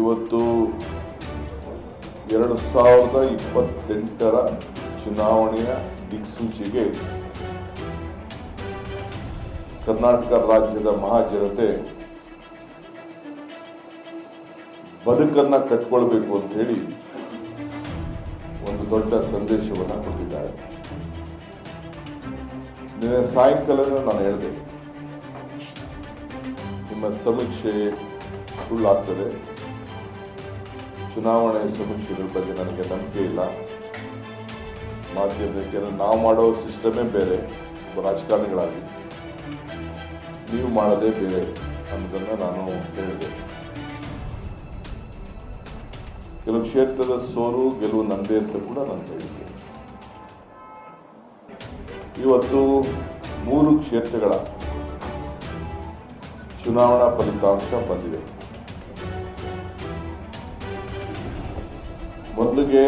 ಇವತ್ತು ಎರಡು ಸಾವಿರದ ಇಪ್ಪತ್ತೆಂಟರ ಚುನಾವಣೆಯ ದಿಕ್ಸೂಚಿಗೆ ಕರ್ನಾಟಕ ರಾಜ್ಯದ ಮಹಾಜನತೆ ಬದುಕನ್ನ ಕಟ್ಕೊಳ್ಬೇಕು ಅಂತ ಹೇಳಿ ಒಂದು ದೊಡ್ಡ ಸಂದೇಶವನ್ನು ಕೊಟ್ಟಿದ್ದಾರೆ. ನಿನ್ನೆ ಸಾಯಂಕಾಲ ನಾನು ಹೇಳಿದೆ, ನಿಮ್ಮ ಸಮೀಕ್ಷೆ ಸುಳ್ಳಾಗ್ತದೆ. ಚುನಾವಣೆ ಸಮೀಕ್ಷೆಗಳ ಬಗ್ಗೆ ನನಗೆ ನಂಬಿಕೆ ಇಲ್ಲ. ಮಾಧ್ಯಮಕ್ಕೆ ನಾವು ಮಾಡೋ ಸಿಸ್ಟಮೇ ಬೇರೆ ರಾಜಕಾರಣಿಗಳಾಗಿ. ನೀವು ಮಾಡೋದೇ ಬೇರೆ ಅನ್ನೋದನ್ನು ನಾನು ಹೇಳಿದೆ. ಕೆಲವು ಕ್ಷೇತ್ರದ ಸೋಲು, ಗೆಲುವು ನಂದೇ ಅಂತ ಕೂಡ ನಾನು ಹೇಳಿದ್ದೆ. ಇವತ್ತು ಮೂರು ಕ್ಷೇತ್ರಗಳ ಚುನಾವಣಾ ಫಲಿತಾಂಶ ಬಂದಿದೆ. ಮೊದಲಿಗೆ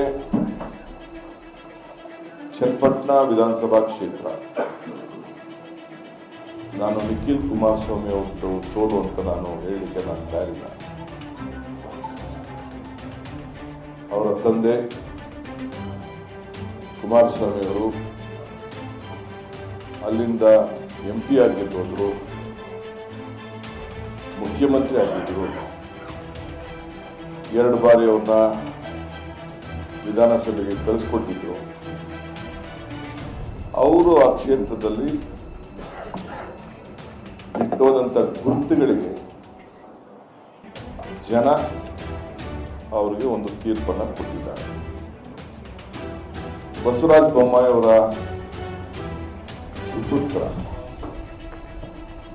ಚನ್ನಪಟ್ಟಣ ವಿಧಾನಸಭಾ ಕ್ಷೇತ್ರ. ನಾನು ನಿಖಿಲ್ ಕುಮಾರಸ್ವಾಮಿ ಅವರು ಸೋಲು ಅಂತ ನಾನು ಹೇಳಲಿಕ್ಕೆ ನಾನು ತಯಾರಿಲ್ಲ ಅವರ ತಂದೆ ಕುಮಾರಸ್ವಾಮಿ ಅವರು ಅಲ್ಲಿಂದ ಎಂ ಪಿ ಆಗಿ ಹೋದ್ರು ಮುಖ್ಯಮಂತ್ರಿ ಆಗಿದ್ದರು ಎರಡು ಬಾರಿ ಅವ್ರನ್ನ ವಿಧಾನಸಭೆಗೆ ಕಳಿಸ್ಕೊಟ್ಟಿದ್ರು. ಅವರು ಆ ಕ್ಷೇತ್ರದಲ್ಲಿ ಇಟ್ಟೋದಂತ ಗುರುತುಗಳಿಗೆ ಜನ ಅವರಿಗೆ ಒಂದು ತೀರ್ಪನ್ನ ಕೊಟ್ಟಿದ್ದಾರೆ. ಬಸವರಾಜ ಬೊಮ್ಮಾಯಿ ಅವರ ಸುಪುತ್ರ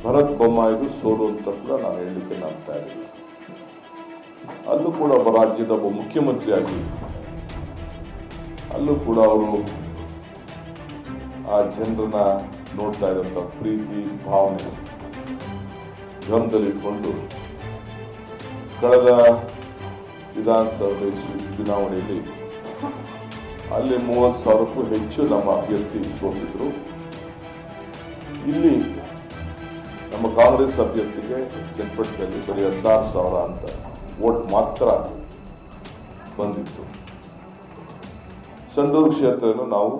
ಭರತ್ ಬೊಮ್ಮಾಯಿಗೆ ಸೋಲು ಅಂತ ಕೂಡ ನಾನು ಹೇಳಲಿಕ್ಕೆ ನಾಗ್ತಾ ಇದ್ದೀನಿ ಅಲ್ಲೂ ಕೂಡ ಒಬ್ಬ ರಾಜ್ಯದ ಒಬ್ಬ ಮುಖ್ಯಮಂತ್ರಿಯಾಗಿ ಅಲ್ಲೂ ಕೂಡ ಅವರು ಆ ಜನರನ್ನ ನೋಡ್ತಾ ಇದ್ದಂಥ ಪ್ರೀತಿ ಭಾವನೆ ಗಮನದಲ್ಲಿಟ್ಕೊಂಡು ಕಳೆದ ವಿಧಾನಸಭೆ ಚುನಾವಣೆಯಲ್ಲಿ ಅಲ್ಲಿ ಮೂವತ್ತು ಸಾವಿರಕ್ಕೂ ಹೆಚ್ಚು ನಮ್ಮ ಅಭ್ಯರ್ಥಿ ಸೋತಿದ್ರು. ಇಲ್ಲಿ ನಮ್ಮ ಕಾಂಗ್ರೆಸ್ ಅಭ್ಯರ್ಥಿಗೆ ಚನ್ನಪಟ್ಟಣದಲ್ಲಿ ಬರೀ ಹದಿನಾರು ಸಾವಿರ ಅಂತ ವೋಟ್ ಮಾತ್ರ ಬಂದಿತ್ತು. ಸಂಡೂರು ಕ್ಷೇತ್ರವನ್ನು ನಾವು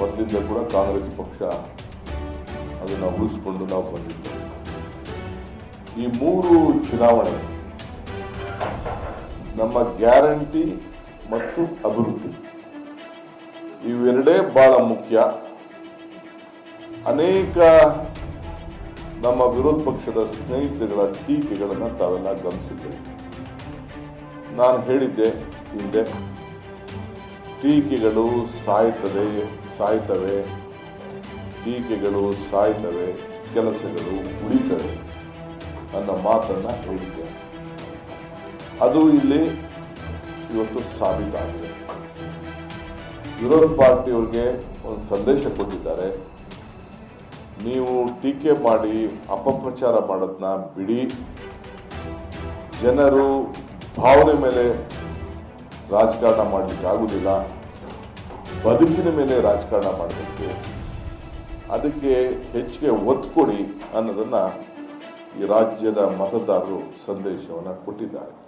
ಮೊದಲಿಂದ ಕೂಡ ಕಾಂಗ್ರೆಸ್ ಪಕ್ಷ ಅದನ್ನು ಉಳಿಸ್ಕೊಂಡು ನಾವು ಬಂದಿದ್ದೇವೆ ಈ ಮೂರು ಚುನಾವಣೆ ನಮ್ಮ ಗ್ಯಾರಂಟಿ ಮತ್ತು ಅಭಿವೃದ್ಧಿ. ಇವೆರಡೇ ಬಹಳ ಮುಖ್ಯ. ಅನೇಕ ನಮ್ಮ ವಿರೋಧ ಪಕ್ಷದ ಸ್ನೇಹಿತರುಗಳ ಟೀಕೆಗಳನ್ನು ತಾವೆಲ್ಲ ಗಮನಿಸಿದ್ದೇವೆ ನಾನು ಹೇಳಿದ್ದೆ ಹಿಂದೆ. ಟೀಕೆಗಳು ಸಾಯ್ತದೆ, ಸಾಯ್ತವೆ. ಟೀಕೆಗಳು ಸಾಯ್ತವೆ, ಕೆಲಸಗಳು ಉಳಿತವೆ ಅನ್ನೋ ಮಾತನ್ನ ಹೇಳಿದೆ ಅದು ಇಲ್ಲಿ ಇವತ್ತು ಸಾಬೀತಾಗಿದೆ. ವಿರೋಧ ಪಾರ್ಟಿಯವ್ರಿಗೆ ಒಂದು ಸಂದೇಶ ಕೊಟ್ಟಿದ್ದಾರೆ. ನೀವು ಟೀಕೆ ಮಾಡಿ ಅಪಪ್ರಚಾರ ಮಾಡೋದನ್ನ ಬಿಡಿ. ಜನರು ಭಾವನೆ ಮೇಲೆ ರಾಜಕಾರಣ ಮಾಡಲಿಕ್ಕೆ ಆಗೋದಿಲ್ಲ. ಬದುಕಿನ ಮೇಲೆ ರಾಜಕಾರಣ ಮಾಡಬೇಕು. ಅದಕ್ಕೆ ಹೆಚ್ಚಿಗೆ ಒತ್ತು ಕೊಡಿ ಅನ್ನೋದನ್ನು ಈ ರಾಜ್ಯದ ಮತದಾರರು ಸಂದೇಶವನ್ನು ಕೊಟ್ಟಿದ್ದಾರೆ.